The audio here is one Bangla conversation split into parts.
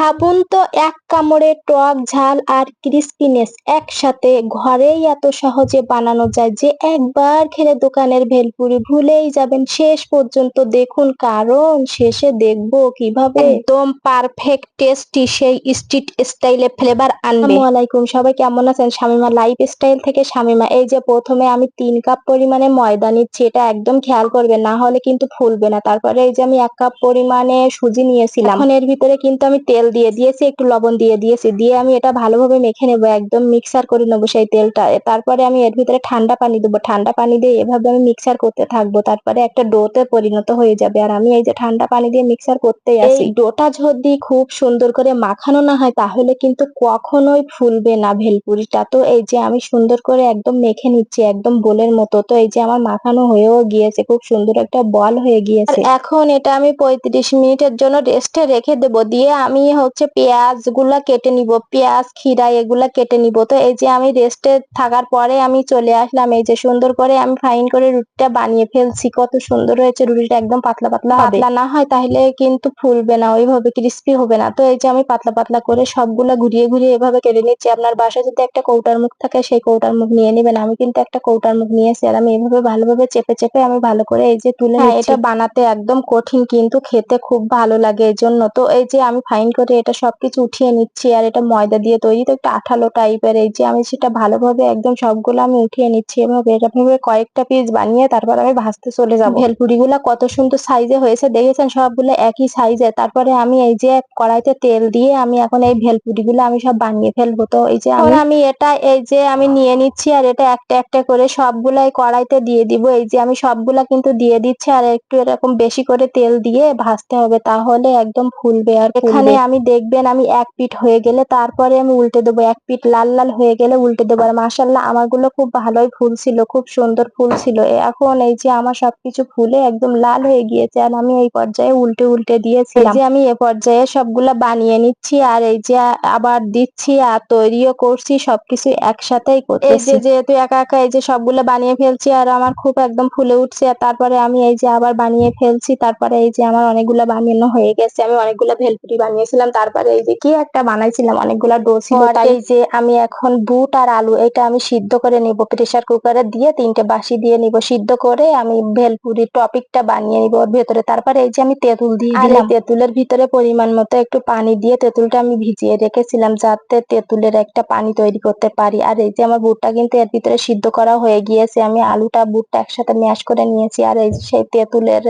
ভাবুন তো এক কামড়ে টক ঝাল আর ক্রিস্পিনেস একসাথে ঘরেই এত সহজে বানানো যায় যে একবার খেলে দোকানের ভেলপুরি ভুলেই যাবেন। শেষ পর্যন্ত দেখুন কারণ শেষে দেখব কীভাবে। একদম পারফেক্ট টেস্টি সেই স্ট্রিট স্টাইলে ফ্লেভার আনবে। আলাইকুম সবাই কেমন আছেন? শামিমা লাইফ স্টাইল থেকে শামিমা। এই যে প্রথমে আমি তিন কাপ পরিমাণে ময়দা নিচ্ছি এটা একদম খেয়াল করবে না হলে কিন্তু ফুলবে না। তারপরে এই যে আমি এক কাপ পরিমাণে সুজি নিয়েছিলাম। এখন এর ভিতরে কিন্তু আমি তেল দিয়ে দিয়েছি একটু লবণ দিয়ে দিয়েছি দিয়ে আমি এটা ভালোভাবে মেখে নেব একদম মিক্সার করে নেব সেই তেলটা। তারপরে আমি এর ভিতরে ঠান্ডা পানি দেবো। ঠান্ডা পানি দিয়ে এভাবে আমি মিক্সার করতে থাকব তারপরে একটা ডোতে পরিণত হয়ে যাবে। আর আমি এই যে ঠান্ডা পানি দিয়ে মিক্সার করতেই আছি। ডোটা যদি খুব সুন্দর করে মাখানো না হয় তাহলে কিন্তু কখনোই ফুলবে না ভেলপুরিটা। তো এই যে আমি সুন্দর করে একদম মেখে নিচ্ছি একদম বোলের মতো। তো এই যে আমার মাখানো হয়েও গিয়েছে খুব সুন্দর একটা বল হয়ে গিয়েছে। এখন এটা আমি পঁয়ত্রিশ মিনিটের জন্য রেস্টে রেখে দেবো। দিয়ে আমি হচ্ছে পেঁয়াজগুলা কেটে নিব পেঁয়াজ খিরা এগুলা কেটে নিব। তো এই যে আমি রেস্টে থাকার পরে আমি চলে আসলাম এই যে সুন্দর করে আমি ফাইন করে রুটিটা বানিয়ে ফেলছি। কত সুন্দর হয়েছে রুটিটা একদম পাতলা পাতলা। পাতলা না হয় তাহলে কিন্তু ফুলবে না ওইভাবে ক্রিস্পি হবে না। তো এই যে আমি পাতলা পাতলা করে সবগুলা ঘুরিয়ে ঘুরিয়ে এভাবে কেটে নিচ্ছি। আপনার বাসায় যদি একটা কৌটার মুখ থাকে সেই কৌটার মুখ নিয়ে নেবেন। আমি কিন্তু একটা কৌটার মুখ নিয়েছি আর আমি এভাবে ভালোভাবে চেপে চেপে আমি ভালো করে এই যে তুলে হ্যাঁ এটা বানাতে একদম কঠিন কিন্তু খেতে খুব ভালো লাগে এই জন্য তো এই যে আমি ফাইন করে এটা সবকিছু উঠিয়ে নিচ্ছি আর এটা ময়দা দিয়ে তৈরি তো একটু আঠালো টাইপের এই যে আমি সেটা ভালোভাবে একদম সবগুলো আমি উঠিয়ে নিচ্ছি এভাবে। এভাবে কয়েকটা পিস বানিয়ে তারপর আমি ভাজতে চলে যাব। ভেলপুরি গুলা কত সুন্দর সাইজে হয়েছে দেখেছেন? সবগুলো একই সাইজে তারপরে আমি এই যে কড়াইতে তেল দিয়ে আমি এখন এই ভেলপুরি গুলো আমি সব বানিয়ে ফেলব। তো এই যে আমি এটা এই যে আমি নিয়ে নিচ্ছি আর এটা একটা একটা করে সবগুলাই কড়াইতে দিয়ে দিব। এই যে আমি সবগুলা কিন্তু দিয়ে দিচ্ছি আর একটু এরকম বেশি করে তেল দিয়ে ভাজতে হবে তাহলে একদম ফুলবে আর এখানে আমি দেখবেন আমি এক পিঠ হয়ে গেলে তারপরে আমি উল্টে দেবো, এক পিঠ লাল লাল হয়ে গেলে উল্টে দেবো। আর মাসাল্লাহ আমারগুলো খুব ভালোই ফুল ছিল, খুব সুন্দর ফুল ছিল। এখন এই যে আমার সবকিছু ফুলে একদম লাল হয়ে গিয়েছে আর আমি এই পর্যায়ে উল্টে উল্টে দিয়েছিলাম। যে আমি এ পর্যায়ে সবগুলা বানিয়ে নিচ্ছি আর এই যে আবার দিচ্ছি আর তৈরিও করছি, সবকিছু একসাথেই করতেছি। যেহেতু একা একা এই যে সবগুলো বানিয়ে ফেলছি আর আমার খুব একদম ফুলে উঠছে আর তারপরে আমি এই যে আবার বানিয়ে ফেলছি, তারপরে এই যে আমার অনেকগুলো বানানো হয়ে গেছে, আমি অনেকগুলো ভেলপুরি বানিয়েছিলাম, তারপরে এই যে কি একটা বানাইছিলাম অনেকগুলা ডো ছিল তাই যে আমি এখন বুট আর আলু এটা আমি সিদ্ধ করে নিব প্রেসার কুকারে দিয়ে তিনটে বাসি দিয়ে নিব সিদ্ধ করে আমি ভেলপুরি টপিকটা বানিয়ে নিব ওর ভেতরে। তারপরে এই যে আমি তেঁতুল দিয়ে দিলাম তেঁতুলের ভিতরে পরিমাণ মতো একটু পানি দিয়ে তেঁতুলটা আমি ভিজিয়ে রেখেছিলাম যাতে তেঁতুলের একটা পানি তৈরি করতে পারি। আর এই যে আমার বুটটা কিন্তু এর ভিতরে সিদ্ধ করা হয়ে গিয়েছে আমি আলুটা বুটটা একসাথে ম্যাশ করে নিয়েছি আর এই যে সেই তেঁতুলের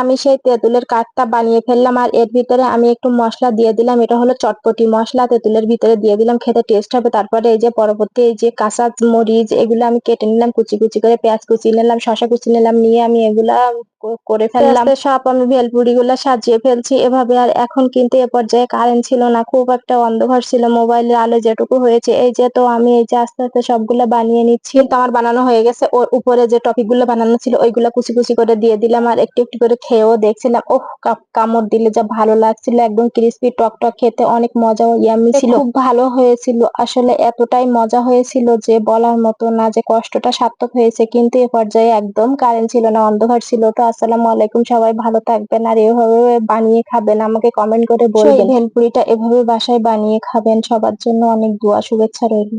আমি সেই তেঁতুলের কাঠটা বানিয়ে ফেললাম আর এর ভিতরে আমি একটু মশলা দিয়ে দিলাম এটা হলো চটপটি মশলা, তেঁতুলের ভিতরে দিয়ে দিলাম, খেতে টেস্ট হবে। তারপরে এই যে পরবর্তী এই যে কাঁচা মরিচ, এগুলো আমি কেটে নিলাম, কুচি কুচি করে পেঁয়াজ কুচি নিলাম, শসা কুচি নিলাম, নিয়ে আমি এগুলা করে ফেললাম। সব আমি ভেলপুরি গুলা সাজিয়ে ফেলছি। এভাবে আর এখন কিন্তু এ পর্যায়ে কারেন্ট ছিল না। খুব একটা অন্ধকার ছিল মোবাইলের আলো যেটুকু হয়েছে। এই যে তো আমি এই যে আস্তে আস্তে সবগুলা বানিয়ে নিচ্ছি। তো আমার বানানো হয়ে গেছে। ওর উপরে যে টপিকগুলো বানানো ছিল ওইগুলো কুচি কুচি করে দিয়ে দিলাম। আর একটু একটু করে খেয়েও দেখছিলাম ওহ কামড় দিলে যা ভালো লাগছিল। একদম ক্রিস্পি টক টক খেতে অনেক মজা ও ইয়ামি ছিল। খুব ভালো হয়েছিল। আসলে এতটাই মজা হয়েছিল যে বলার মতো না যে কষ্টটা সার্থক হয়েছে। কিন্তু এ পর্যায়ে একদম কারেন্ট ছিল না অন্ধকার ছিল। তো আসসালামু আলাইকুম, সবাই ভালো থাকবেন আর এভাবে বানিয়ে খাবেন, আমাকে কমেন্ট করে বলবেন। ভেলপুরিটা এভাবে বাসায় বানিয়ে খাবেন, সবার জন্য অনেক দোয়া, শুভেচ্ছা রইল।